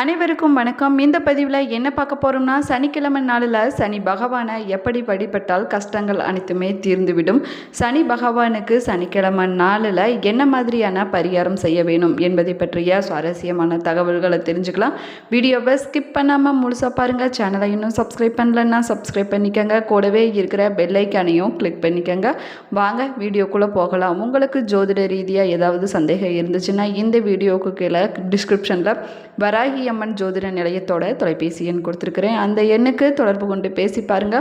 அனைவருக்கும் வணக்கம். இந்த பதிவில் என்ன பார்க்க போகிறோம்னா சனிக்கிழமை நாளில் சனி பகவானை எப்படி வழிபட்டால் கஷ்டங்கள் அனைத்துமே தீர்ந்துவிடும். சனி பகவானுக்கு சனிக்கிழமை நாளில் என்ன மாதிரியான பரிகாரம் செய்ய வேணும் என்பதை பற்றிய சுவாரஸ்யமான தகவல்களை தெரிஞ்சுக்கலாம். வீடியோவை ஸ்கிப் பண்ணாமல் முழுசாக பாருங்கள் சேனலை இன்னும் சப்ஸ்கிரைப் பண்ணலன்னா சப்ஸ்கிரைப் பண்ணிக்கோங்க. கூடவே இருக்கிற பெல்லைக்கானையும் கிளிக் பண்ணிக்கோங்க. வாங்க வீடியோக்குள்ளே போகலாம். உங்களுக்கு ஜோதிட ரீதியாக ஏதாவது சந்தேகம் இருந்துச்சுன்னா இந்த வீடியோவுக்கு கீழே டிஸ்கிரிப்ஷனில் வராகி அம்மன் ஜோதிட நிலையத்தோட தொலைபேசி எண் கொடுத்துருக்குறேன். அந்த எண்ணுக்கு தொடர்பு கொண்டு பேசி பாருங்க.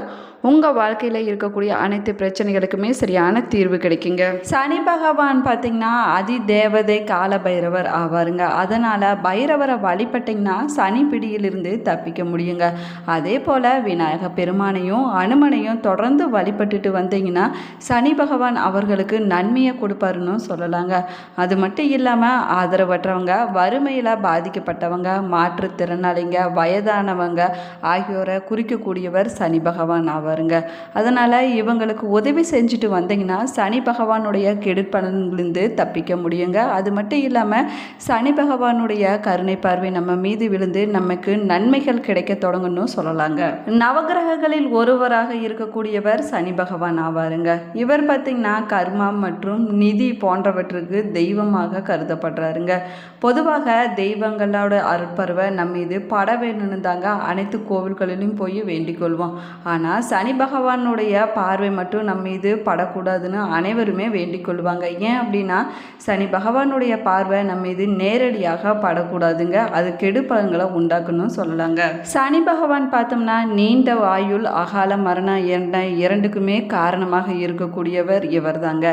உங்கள் வாழ்க்கையில் இருக்கக்கூடிய அனைத்து பிரச்சனைகளுக்குமே சரியான தீர்வு கிடைக்குங்க. சனி பகவான் பார்த்தீங்கன்னா அதி தேவதை கால பைரவர் ஆவாருங்க. அதனால் பைரவரை வழிபட்டிங்கன்னா சனி பிடியிலிருந்து தப்பிக்க முடியுங்க. அதே போல் விநாயக பெருமானையும் அனுமனையும் தொடர்ந்து வழிபட்டுட்டு வந்தீங்கன்னா சனி பகவான் அவர்களுக்கு நன்மையை கொடுப்பாருன்னு சொல்லலாங்க. அது மட்டும் இல்லாமல் ஆதரவற்றவங்க வறுமையில் பாதிக்கப்பட்டவங்க மாற்றுத்திறனாளிங்க வயதானவங்க ஆகியோரை குறிக்கக்கூடியவர் சனி பகவான் ஆவாருங்க. அதனால் இவங்களுக்கு உதவி செஞ்சுட்டு வந்தீங்கன்னா சனி பகவானுடைய கெடுப்பலன்லேருந்து தப்பிக்க முடியுங்க. அது மட்டும் இல்லாமல் சனி பகவானுடைய கருணை பார்வை நம்ம மீது விழுந்து நமக்கு நன்மைகள் கிடைக்க தொடங்கணும் சொல்லலாங்க. நவகிரகங்களில் ஒருவராக இருக்கக்கூடியவர் சனி பகவான் ஆவாருங்க. இவர் பார்த்தீங்கன்னா கர்மா மற்றும் நிதி போன்றவற்றுக்கு தெய்வமாக கருதப்படுறாருங்க. பொதுவாக தெய்வங்களோட பருவை நம்ம மீது பட வேணும்னு தாங்க அனைத்து கோவில்களிலும் போய் வேண்டிக் கொள்வோம். ஆனால் சனி பகவானுடைய பார்வை மட்டும் நம்ம மீது படக்கூடாதுன்னு அனைவருமே வேண்டிக் கொள்வாங்க. ஏன் அப்படின்னா சனி பகவானுடைய பார்வை நம்ம மீது நேரடியாக படக்கூடாதுங்க. அது கெடு பலன்களை உண்டாக்கணும் சொல்லலாங்க. சனி பகவான் பார்த்தோம்னா நீண்ட வாயுள் அகால மரணம் என்ற இரண்டுக்குமே காரணமாக இருக்கக்கூடியவர் இவர் தாங்க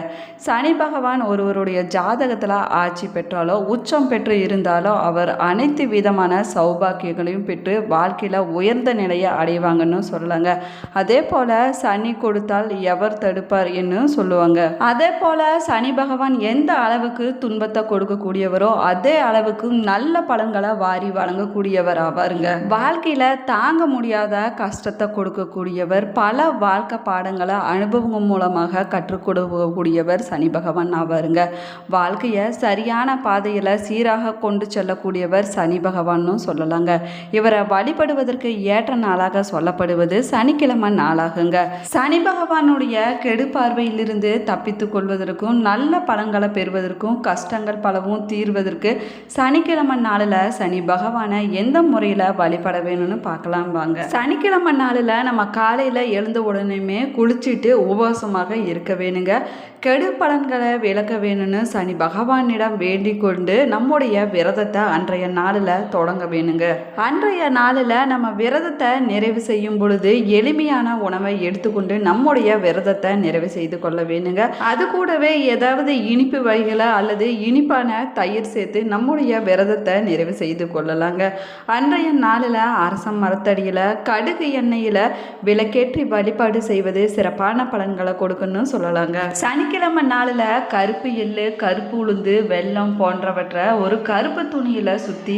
சனி பகவான் ஒருவருடைய ஜாதகத்தில் ஆட்சி பெற்றாலோ உச்சம் பெற்று இருந்தாலோ அவர் அனைத்து விதமான சௌபாக்கியங்களையும் பெற்று வாழ்க்கையில் உயர்ந்த நிலையை அடைவாங்கன்னு சொல்லலாங்க. அதே போல் சனி கொடுத்தால் எவர் தடுப்பார் என்று சொல்லுவாங்க. அதே போல் சனி பகவான் எந்த அளவுக்கு துன்பத்தை கொடுக்கக்கூடியவரோ அதே அளவுக்கு நல்ல பலன்களை வாரி வழங்கக்கூடியவர் ஆவாருங்க. வாழ்க்கையில் தாங்க முடியாத கஷ்டத்தை கொடுக்கக்கூடியவர் பல வாழ்க்கை பாடங்களை அனுபவம் மூலமாக கற்றுக் கொடுக்கக்கூடியவர் சனி பகவான் ஆவாருங்க. வாழ்க்கையை சரியான பாதையில் சீராக கொண்டு செல்லக்கூடியவர் சனி பகவான். பகவான்னு சொல்லலாங்க. இவரை வழிபடுவதற்கு ஏற்ற நாளாக சொல்லப்படுவது சனிக்கிழமை நாளாகுங்க. சனி பகவானுடைய கெடு பார்வையிலிருந்து தப்பித்து கொள்வதற்கும் நல்ல பலன்களை பெறுவதற்கும் கஷ்டங்கள் பலவும் தீர்வதற்கு சனிக்கிழமை நாளில் சனி பகவானை எந்த முறையில் வழிபட வேணும்னு பார்க்கலாம் வாங்க. சனிக்கிழமை நாளில் நம்ம காலையில் எழுந்த உடனேமே குளிச்சுட்டு உபவாசமாக இருக்க வேணுங்க. கெடு பலன்களை விளக்க வேணும்னு சனி பகவானிடம் வேண்டிக் கொண்டு நம்முடைய விரதத்தை அன்றைய நாளில் தொடங்க வேணுங்க. அன்றைய நாளில் நம்ம விரதத்தை நிறைவு செய்யும் பொழுது எளிமையான உணவை எடுத்துக்கொண்டு நம்முடைய விரதத்தை நிறைவு செய்து கொள்ள வேணுங்க. அது கூடவே ஏதாவது இனிப்பு வகைகளை அல்லது இனிப்பான தயிர் சேர்த்து நம்முடைய விரதத்தை நிறைவு செய்து கொள்ளலாங்க. அன்றைய நாளில் அரச மரத்தடியில் கடுகு எண்ணெயில் விளக்கேற்றி வழிபாடு செய்வது சிறப்பான பலன்களை கொடுக்கணும்னு சொல்லலாங்க. சனி சனிக்கிழமை நாளில் கருப்பு எள்ளு கருப்பு உளுந்து வெல்லம் போன்றவற்றை ஒரு கருப்பு துணியில் சுற்றி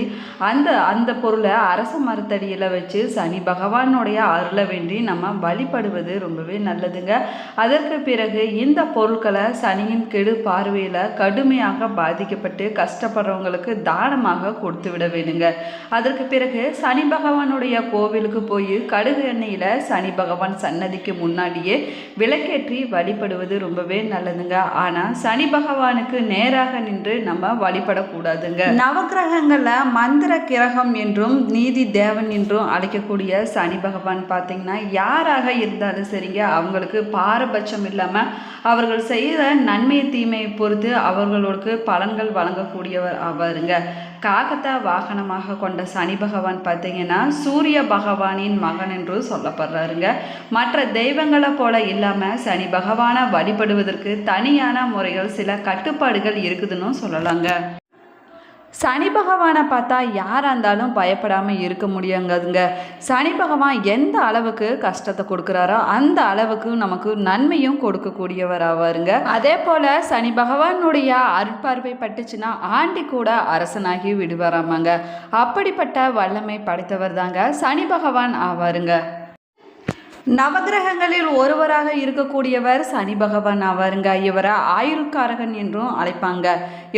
அந்த அந்த பொருளை அரச மரத்தடியில் வச்சு சனி பகவானுடைய அருளை வேண்டி நம்ம வழிபடுவது ரொம்பவே நல்லதுங்க. அதற்கு பிறகு இந்த பொருட்களை சனியின் கெடு பார்வையில் கடுமையாக பாதிக்கப்பட்டு கஷ்டப்படுறவங்களுக்கு தானமாக கொடுத்து விட வேணுங்க. அதற்கு பிறகு சனி பகவானுடைய கோவிலுக்கு போய் கடுகு எண்ணெயில் சனி பகவான் சன்னதிக்கு முன்னாடியே விளக்கேற்றி வழிபடுவது ரொம்பவே நல்லதுங்க. ஆனால் சனி பகவானுக்கு நேராக நின்று நம்ம வழிபடக்கூடாதுங்க. நவக்கிரகங்களில் மந்திர கிரகம் என்றும் நீதி தேவன் என்றும் அழைக்கக்கூடிய சனி பகவான் பார்த்தீங்கன்னா யாராக இருந்தாலும் சரிங்க அவங்களுக்கு பாரபட்சம் இல்லாமல் அவர்கள் செய்கிற நன்மை தீமையை பொறுத்து அவர்களுக்கு பலன்கள் வழங்கக்கூடியவர் ஆவாருங்க காகத்தா வாகனமாக கொண்ட சனி பகவான் பார்த்தீங்கன்னா சூரிய பகவானின் மகன் என்று சொல்லப்படுறாருங்க. மற்ற தெய்வங்களை போல இல்லாமல் சனி பகவானை வழிபடுவதற்கு தனியான முறைகள் சில கட்டுப்பாடுகள் இருக்குதுன்னு சொல்லலாங்க. சனி பகவானை பார்த்தா யாராக இருந்தாலும் பயப்படாமல் இருக்க முடியுங்கிறதுங்க சனி பகவான் எந்த அளவுக்கு கஷ்டத்தை கொடுக்குறாரோ அந்த அளவுக்கு நமக்கு நன்மையும் கொடுக்கக்கூடியவர் ஆவாருங்க அதே போல் சனி பகவானுடைய அருட்பார்வை பட்டுச்சுன்னா ஆண்டி கூட அரசனாகி விடுவாராமாங்க. அப்படிப்பட்ட வல்லமை படைத்தவர் தாங்க சனி பகவான் ஆவாருங்க. நவகிரகங்களில் ஒருவராக இருக்கக்கூடியவர் சனி பகவான் அவருங்க இவரை ஆயுள்காரகன் என்றும் அழைப்பாங்க.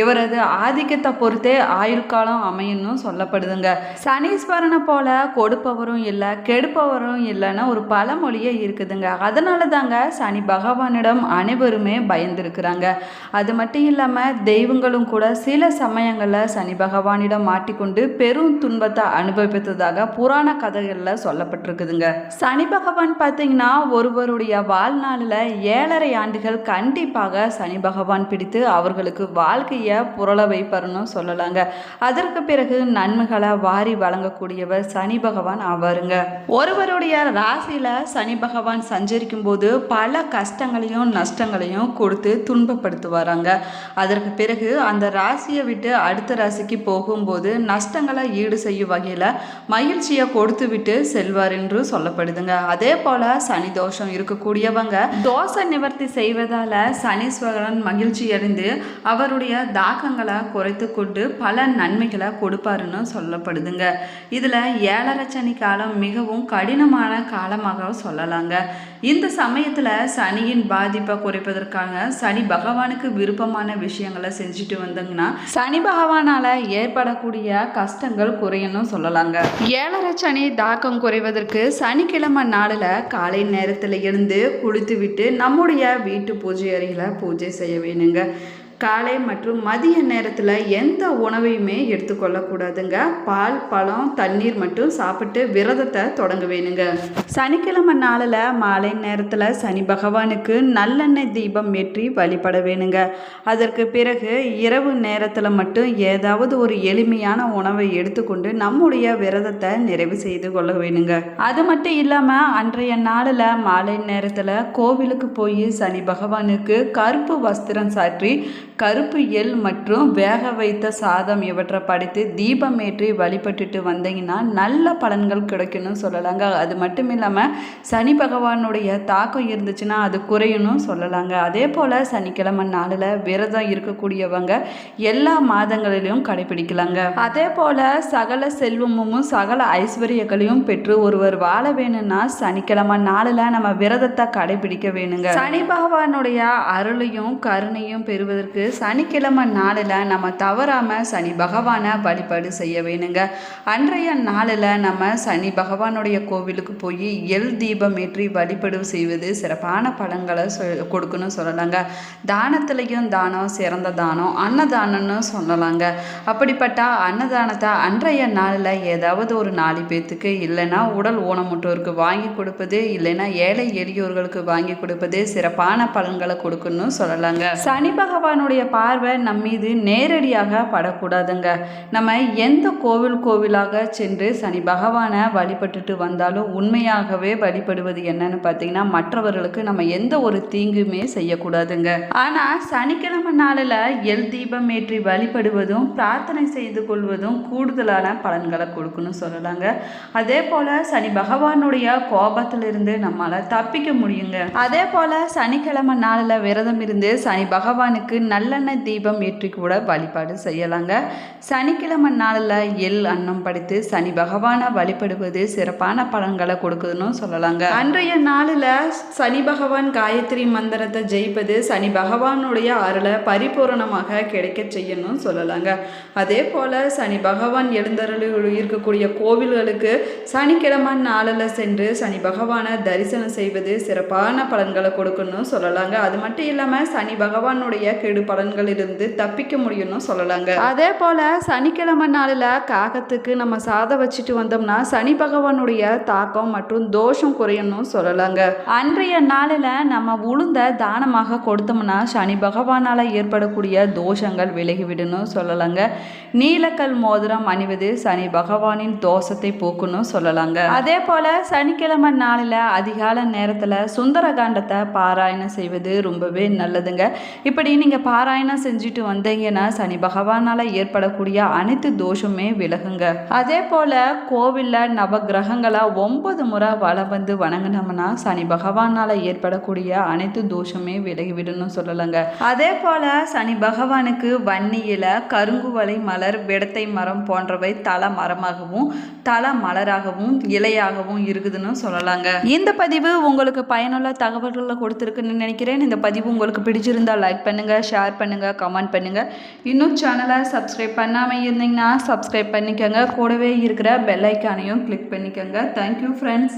இவரது ஆதிக்கத்தை பொறுத்தே ஆயுள்காலம் அமையணும் சொல்லப்படுதுங்க. சனீஸ்வரனை போல கொடுப்பவரும் இல்லை கெடுப்பவரும் இல்லைன்னு ஒரு பழமொழியே இருக்குதுங்க. அதனால தாங்க சனி பகவானிடம் அனைவருமே பயந்துருக்கிறாங்க. அது மட்டும் இல்லாமல் தெய்வங்களும் கூட சில சமயங்களில் சனி பகவானிடம் மாட்டிக்கொண்டு பெரும் துன்பத்தை அனுபவித்ததாக புராண கதைகளில் சொல்லப்பட்டிருக்குதுங்க. சனி பகவான் பார்த்தீங்கன்னா ஒருவருடைய வாழ்நாளில் ஏழரை ஆண்டுகள் கண்டிப்பாக சனி பகவான் பிடித்து அவர்களுக்கு வாழ்க்கையை புரள வைப்பாருன்னு சொல்லலாங்க. அதற்கு பிறகு நன்மைகளை வாரி வழங்கக்கூடியவர் சனி பகவான் ஆவாருங்க. ஒருவருடைய ராசியில் சனி பகவான் சஞ்சரிக்கும் போது பல கஷ்டங்களையும் நஷ்டங்களையும் கொடுத்து துன்பப்படுத்துவாராங்க. அதற்கு பிறகு அந்த ராசியை விட்டு அடுத்த ராசிக்கு போகும்போது நஷ்டங்களை ஈடு செய்யும் வகையில் மகிழ்ச்சியை கொடுத்து விட்டு செல்வார் என்று சொல்லப்படுதுங்க. அதே போல சனி தோஷம் இருக்கக்கூடியவங்க தோஷ நிவர்த்தி செய்வதால சனீஸ்வரன் மகிழ்ச்சி அடைந்து அவருடைய தாக்கங்களை குறைத்து கொண்டு பல நன்மைகளை கொடுப்பாருன்னு சொல்லப்படுதுங்க. இதில் ஏழரை சனி காலம் மிகவும் கடினமான காலமாக சொல்லலாங்க. இந்த சமயத்தில் சனியின் பாதிப்பை குறைப்பதற்காக சனி பகவானுக்கு விருப்பமான விஷயங்களை செஞ்சுட்டு வந்தீங்கன்னா சனி பகவானால் ஏற்படக்கூடிய கஷ்டங்கள் குறையணும் சொல்லலாங்க. ஏழரை சனி தாக்கம் குறைவதற்கு சனிக்கிழமை நாளில் காலை நேரத்தில் எழுந்து குளித்து விட்டு நம்முடைய வீட்டு பூஜை அறையில் பூஜை செய்ய வேணுங்க. காலை மற்றும் மதிய நேரத்தில் எந்த உணவையுமே எடுத்துக்கொள்ளக்கூடாதுங்க. பால் பழம் தண்ணீர் மட்டும் சாப்பிட்டு விரதத்தை தொடங்க வேணுங்க. சனிக்கிழமை நாளில் மாலை நேரத்தில் சனி பகவானுக்கு நல்லெண்ணெய் தீபம் ஏற்றி வழிபட வேணுங்க. அதற்கு பிறகு இரவு நேரத்தில் மட்டும் ஏதாவது ஒரு எளிமையான உணவை எடுத்துக்கொண்டு நம்முடைய விரதத்தை நிறைவு செய்து கொள்ள வேணுங்க. அது மட்டும் இல்லாமல் அன்றைய நாளில் மாலை நேரத்தில் கோவிலுக்கு போய் சனி பகவானுக்கு கருப்பு வஸ்திரம் சாற்றி கருப்பு எள் மற்றும் வேக வைத்த சாதம் இவற்றை படைத்து தீபம் ஏற்றி வழிபட்டுட்டு வந்தீங்கன்னா நல்ல பலன்கள் கிடைக்கணும்னு சொல்லலாங்க. அது மட்டும் இல்லாமல் சனி பகவானுடைய தாக்கம் இருந்துச்சுன்னா அது குறையணும் சொல்லலாங்க. அதே போல் சனிக்கிழமை நாளில் விரதம் இருக்கக்கூடியவங்க எல்லா மாதங்களிலும் கடைபிடிக்கலாங்க. அதே போல் சகல செல்வமும் சகல ஐஸ்வர்யங்களையும் பெற்று ஒருவர் வாழ வேணும்னா சனிக்கிழமை நாளில் நம்ம விரதத்தை கடைபிடிக்க வேணுங்க. சனி பகவானுடைய அருளையும் கருணையும் பெறுவதற்கு சனிக்கிழமை நாளில் நம்ம தவறாமல் சனி பகவானை வழிபாடு செய்ய வேணுங்க. அன்றைய நாளில் நம்ம சனி பகவானுடைய கோவிலுக்கு போய் எல் தீபம் ஏற்றி வழிபாடு செய்வது சிறப்பான பலன்களை சொ கொடுக்கணும் சொல்லலாங்க. தானத்துலேயும் தானம் சிறந்த தானம் அன்னதானம்னு சொல்லலாங்க. அப்படிப்பட்ட அன்னதானத்தை அன்றைய நாளில் ஏதாவது ஒரு நாலு பேர்த்துக்கு இல்லைன்னா உடல் ஊனமுற்றோருக்கு வாங்கி கொடுப்பது இல்லைன்னா ஏழை எளியோர்களுக்கு வாங்கி கொடுப்பது சிறப்பான பலன்களை கொடுக்கணும்னு சொல்லலாங்க. சனி பகவானுடைய பார்வை நம் மீது நேரடியாக படக்கூடாதுங்க. நம்ம எந்த கோவில் கோவிலாக சென்று சனி பகவானை வழிபட்டுட்டு வந்தாலும் உண்மையாகவே வழிபடுவது என்னன்னு பார்த்தீங்கன்னா மற்றவர்களுக்கு நம்ம எந்த ஒரு தீங்குமே செய்யக்கூடாதுங்க. ஆனால் சனிக்கிழமை நாளில் எல் தீபம் ஏற்றி வழிபடுவதும் பிரார்த்தனை செய்து கொள்வதும் கூடுதலான பலன்களை கொடுக்கணும் சொல்லலாங்க. அதே போல் சனி பகவானுடைய கோபத்திலிருந்து நம்மளால் தப்பிக்க முடியுங்க. அதே போல் சனிக்கிழமை நாளில் விரதம் இருந்து சனி பகவானுக்கு நல்ல நல்லெண்ணெய் தீபம் ஏற்றி கூட வழிபாடு செய்யலாங்க. சனிக்கிழமை நாளில் எள் அன்னம் படைத்து சனி பகவானை வழிபடுவது சிறப்பான பலன்களை கொடுக்குதுன்னு சொல்லலாங்க. அன்றைய நாளில் சனி பகவான் காயத்ரி மந்திரத்தை ஜெயிப்பது சனி பகவானுடைய அருளை பரிபூரணமாக கிடைக்க செய்யணும்னு சொல்லலாங்க. அதே போல் சனி பகவான் எழுந்தருள் இருக்கக்கூடிய கோவில்களுக்கு சனிக்கிழமை நாளில் சென்று சனி பகவானை தரிசனம் செய்வது சிறப்பான பலன்களை கொடுக்கணும் சொல்லலாங்க. அது மட்டும் இல்லாமல் சனி பகவானுடைய கெடு பலன்களிலிருந்து தப்பிக்க முடியும்னு சொல்லலாங்க. அதே போல் சனிக்கிழமை நாளில் காகத்துக்கு நம்ம சாதம் வச்சுட்டு வந்தோம்னா சனி பகவானுடைய தாக்கம் மற்றும் தோஷம் குறையணும் சொல்லலாங்க. அன்றைய நாளில் நம்ம உளுந்த தானமாக கொடுத்தோம்னா சனி பகவானால் ஏற்படக்கூடிய தோஷங்கள் விலகிவிடணும் சொல்லலாங்க. நீலக்கல் மோதிரம் அணிவது சனி பகவானின் தோஷத்தை போக்கணும் சொல்லலாங்க. அதே போல் சனிக்கிழமை நாளில் அதிகால நேரத்தில் சுந்தரகாண்டத்தை பாராயணம் செய்வது ரொம்பவே நல்லதுங்க. இப்படி நீங்கள் பாராயணம் செஞ்சுட்டு வந்தீங்கன்னா சனி பகவானால் ஏற்படக்கூடிய அனைத்து தோஷமே விலகுங்க. அதே போல் கோவிலில் நவகிரகங்களை ஒன்பது முறை வளம் வந்து வணங்கினோம்னா சனி பகவானால் ஏற்படக்கூடிய அனைத்து தோஷமே விலகிவிடணும் சொல்லலைங்க. அதே போல் சனி பகவானுக்கு வன்னியில் கருங்குவலை மலர் விடத்தை மரம் போன்றவை தல மரமாகவும் தல மலராகவும் இலையாகவும் இருக்குதுன்னு சொல்லலாங்க. இந்த பதிவு உங்களுக்கு பயனுள்ள தகவல்களை கொடுத்துருக்குன்னு நினைக்கிறேன். இந்த பதிவு உங்களுக்கு பிடிச்சிருந்தா லைக் பண்ணுங்கள் ஷேர் பண்ணுங்கள் கமெண்ட் பண்ணுங்கள் இன்னும் சேனலை சப்ஸ்கிரைப் பண்ணாமல் இருந்தீங்கன்னா சப்ஸ்கிரைப் பண்ணிக்கோங்க. கூடவே இருக்கிற பெல் ஐக்கானையும் கிளிக் பண்ணிக்கோங்க. Thank you friends